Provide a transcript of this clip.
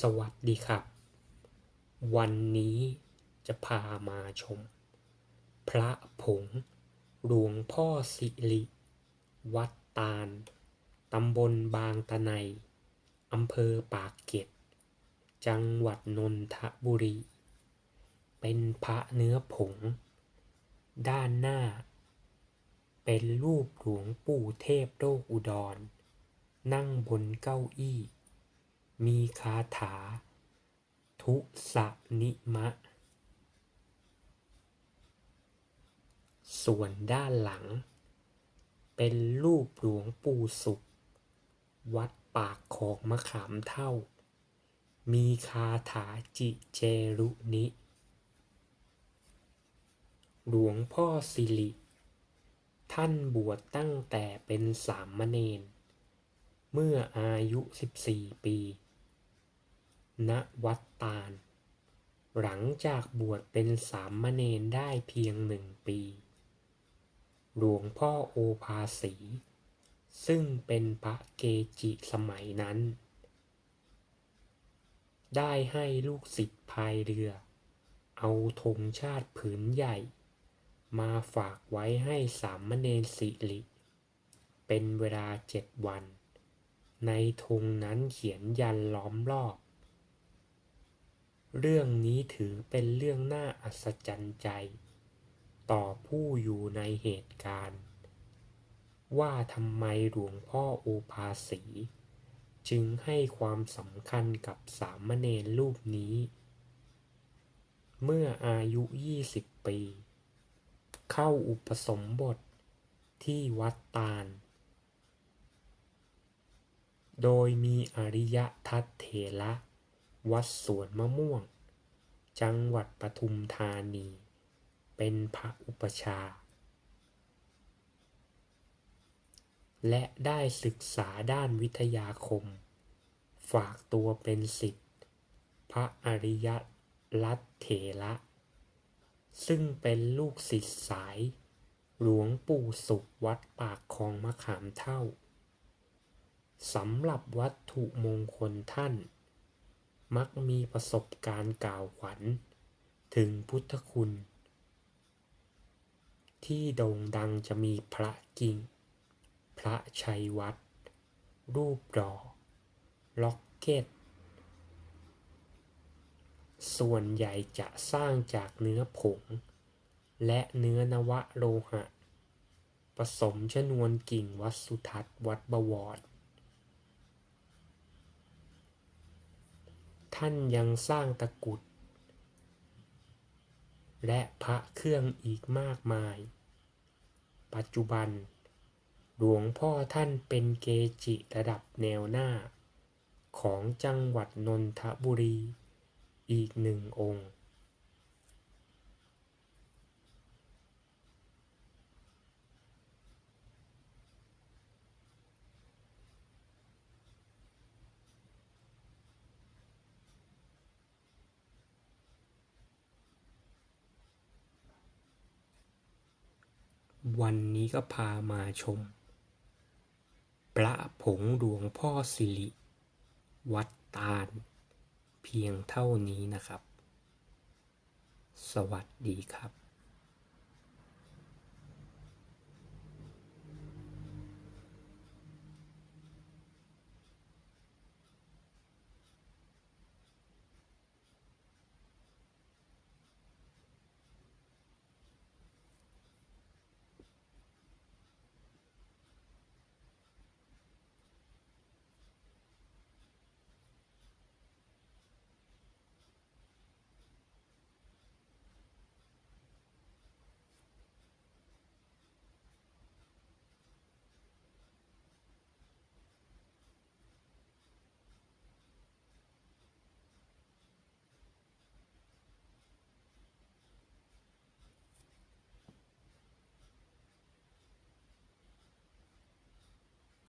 สวัสดีครับ วันนี้จะพามาชม พระผงหลวงพ่อสิริ วัดตาล ตำบลบางตะไนอำเภอปากเกร็ด จังหวัดนนทบุรี เป็นพระเนื้อผง ด้านหน้า เป็นรูปหลวงปู่เทพโลกอุดร นั่งบนเก้าอี้ มีคาถา ทุสนิมะ ส่วนด้านหลัง เป็นรูปหลวงปู่สุข วัดปากของมะขามเท่า มีคาถาจิเจรุนิ หลวงพ่อสิริ ท่านบวชตั้งแต่เป็นสามเณรเมื่ออายุ 14 ปี ณวัดตาล หลังจากบวชเป็นสามเณรได้เพียงหนึ่งปี หลวงพ่อโอภาสี ซึ่งเป็นพระเกจิสมัยนั้น ได้ให้ลูกศิษย์พายเรือ เอาธงชาติผืนใหญ่ มาฝากไว้ให้สามเณรสิริเป็นเวลาเจ็ดวัน ในธงนั้นเขียนยันล้อมรอบ เรื่องนี้ถือเป็นเรื่องน่าอัศจรรย์ใจ ต่อผู้อยู่ในเหตุการณ์ ว่าทำไมหลวงพ่อโอภาสี จึงให้ความสำคัญกับสามเณรรูปนี้ เมื่ออายุ 20 ปี เข้าอุปสมบทที่วัดตาล โดยมีอริยทัตเถระ วัดสวนมะม่วง จังหวัดปทุมธานี เป็นพระอุปชา และได้ศึกษาด้านวิทยาคม ฝากตัวเป็นศิษย์พระอริยรัตเถระ ซึ่งเป็นลูกศิษย์สาย หลวงปู่สุขวัดปากคลองมะขามเท่าสำหรับวัตถุมงคลท่าน มักมีประสบการณ์กล่าวขวัญ ถึงพุทธคุณ ที่โด่งดังจะมีพระกิ่ง พระชัยวัด รูปดอล็อกเก็ต ส่วนใหญ่จะสร้างจากเนื้อผง และเนื้อนวโลหะ ผสมชนวนกิ่งวัดสุทัศน์วัดบวร ท่านยังสร้างตะกุด และพระเครื่องอีกมากมาย ปัจจุบัน หลวงพ่อท่านเป็นเกจิระดับแนวหน้า ของจังหวัดนนทบุรี อีกหนึ่งองค์ วันนี้ก็พามาชม พระผงหลวงพ่อสิริ วัดตาล เพียงเท่านี้นะครับ สวัสดีครับ